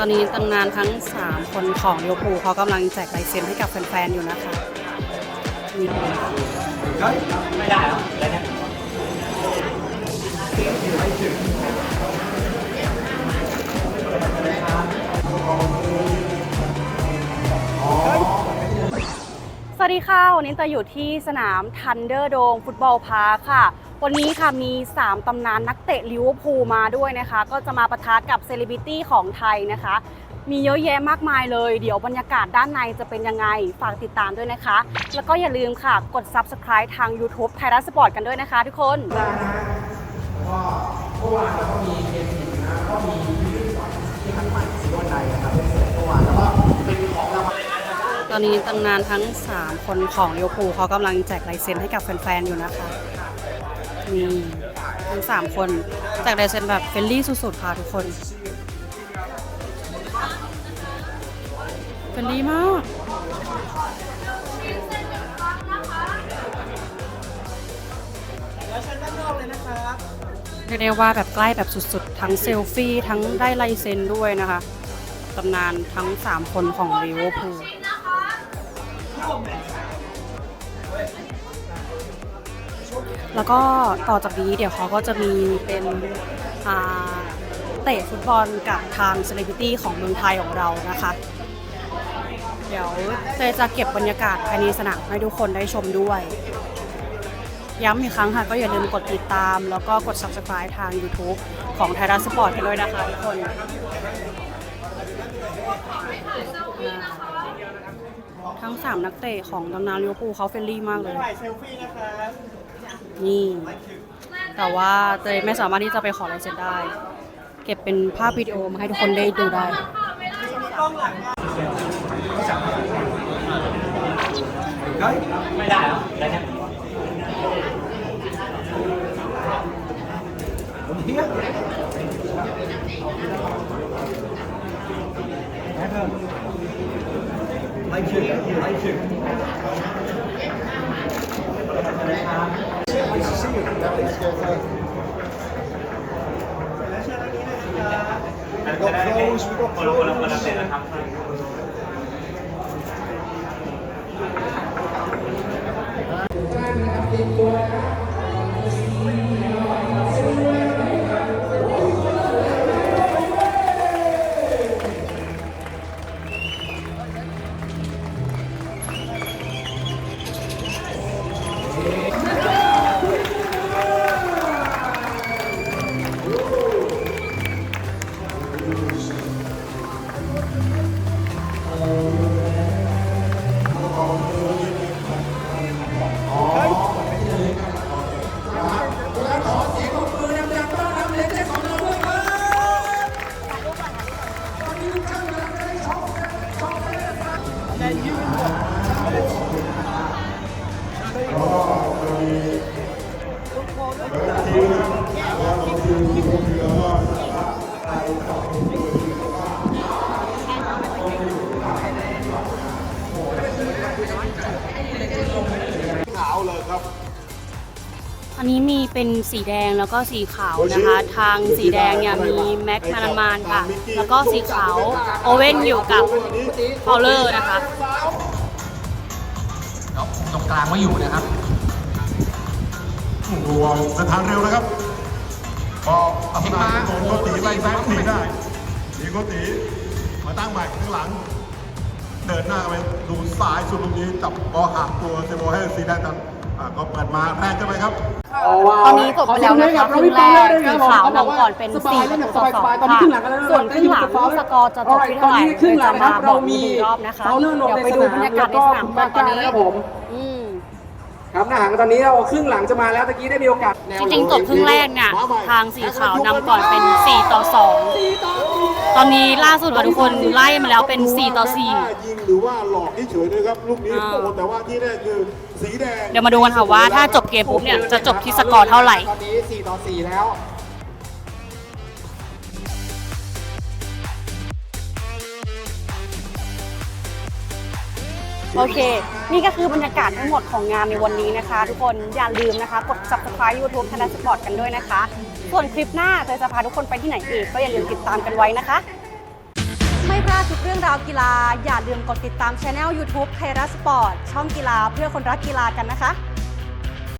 ตอนนี้ตำนานทั้ง 3 คนของลิเวอร์พูลเขากำลังแจกลายเซ็นให้กับแฟนๆ อยู่นะคะไม่ได้แล้วอะไรเนี่ยสวัสดีค่ะ วันนี้จะอยู่ที่สนามทันเดอร์โดมฟุตบอลพาร์คค่ะ วันนี้ค่ะมี 3 ตำนานนักเตะลิเวอร์พูลมาด้วยนะคะ ก็จะมาปะทะกับเซเลบริตี้ของไทยนะคะ มีเยอะแยะมากมายเลย เดี๋ยวบรรยากาศด้านในจะเป็นยังไง ฝากติดตามด้วยนะคะ แล้วก็อย่าลืมค่ะ กด Subscribe ทาง YouTube ไทยรัฐสปอร์ตกันด้วยนะคะทุกคนแล้วก็เมื่อวานเราก็มีเกมส์หนึ่งนะก็มียื่นตอนนี้ตำนานทั้ง 3 คนของลิเวอร์พูลเขากำลังแจกลายเซ็นให้กับแฟนๆอยู่นะคะ นี่ทั้ง3คนแจกลายเซนแบบเฟรนลี่สุดๆค่ะทุกคนเฟรนลี่มากเรียกได้ว่าแบบใกล้แบบสุดๆ ทั้งเซลฟี่ทั้งได้ลายเซ็นด้วยนะคะตำนานทั้ง 3 คนของลิเวอร์พูล แล้วก็ต่อจากนี้เดี๋ยวเขาก็จะมีเป็นเตะฟุตบอลกับทางเซเลบริตี้ของเมืองไทยของเรานะคะ เดี๋ยวเตยจะเก็บบรรยากาศภายในสนามให้ทุกคนได้ชมด้วย ย้ำอีกครั้งค่ะก็อย่าลืมกดติดตาม แล้วก็กด subscribe ทาง YouTube ของไทยรัฐสปอร์ตกันด้วยนะคะทุกคนทั้ง 3 นักเตะของตำนานลิเวอร์พูลเขาเฟรนลี่มากเลยถ่ายเซลฟี่ นี่ แต่ว่าเตยไม่สามารถที่จะไปขอลายเซ็นได้ เก็บเป็นภาพวิดีโอมาให้ทุกคนได้ดูได้ไม่ได้แล้วอะไรเนี่ยจะได้คนละคน ละคนละเซ็นนะครับ อันนี้มีเป็นสีแดงแล้วก็สีขาวนะคะ ทางสีแดงเนี่ยมีแม็กมานามานค่ะ แล้วก็สีขาวโอเว่นอยู่กับพอลเลอร์นะคะยกตรงกลางไว้อยู่นะครับดูสถานเร็วนะครับพออำนาจโดนโกตีไล่แซงหนีได้หนีโกตีมาตั้งใหม่ข้างหลัง เดินหน้าไปดูซ้ายสุดตรงนี้จับบอลหักตัวเซโบให้สีแดงตัน อ่าก็เปิดมาแรงใช่ไหมครับ ตอนนี้จบไปแล้วนะคะครึ่งแรกสีขาวนำก่อนเป็น4ประตูต่อ2ค่ะส่วนครึ่งหลังสกอร์จะจบที่เท่าไหร่เดี๋ยวจะมาบอกอีกหนึ่งรอบนะคะเดี๋ยวไปดูบรรยากาศในสนามก่อนตอนนี้ครับผมอืม ครับหน้าหางตอนนี้เราครึ่งหลังจะมาแล้วตะกี้ได้มีโอกาสจริงๆจบครึ่งแรกเนี่ยทางสีขาวนำก่อนเป็น 4 ต่อ 2 ตอนนี้ล่าสุดค่ะทุกคนไล่มาแล้วเป็น 4 ต่อ 4 ยิงหรือว่าหลอกเฉยๆนะครับลูกนี้อ่าโอ้โหแต่ว่าที่แน่คือสีแดงเดี๋ยวมาดูกันค่ะว่าถ้าจบเกมปุ๊บเนี่ยจะจบที่สกอร์เท่าไหร่ ตอนนี้ 4 ต่อ 4 แล้ว โอเค นี่ก็คือบรรยากาศทั้งหมดของงานในวันนี้นะคะ ทุกคนอย่าลืมนะคะ กด subscribe YouTube ธนาสปอร์ตกันด้วยนะคะ ส่วนคลิปหน้าเธอจะพาทุกคนไปที่ไหนอีกก็อย่าลืมติดตามกันไว้นะคะ ไม่พลาดทุกเรื่องราวกีฬา อย่าลืมกดติดตามช anel YouTube ไทยรัฐสปอร์ตช่องกีฬาเพื่อคนรักกีฬากันนะคะ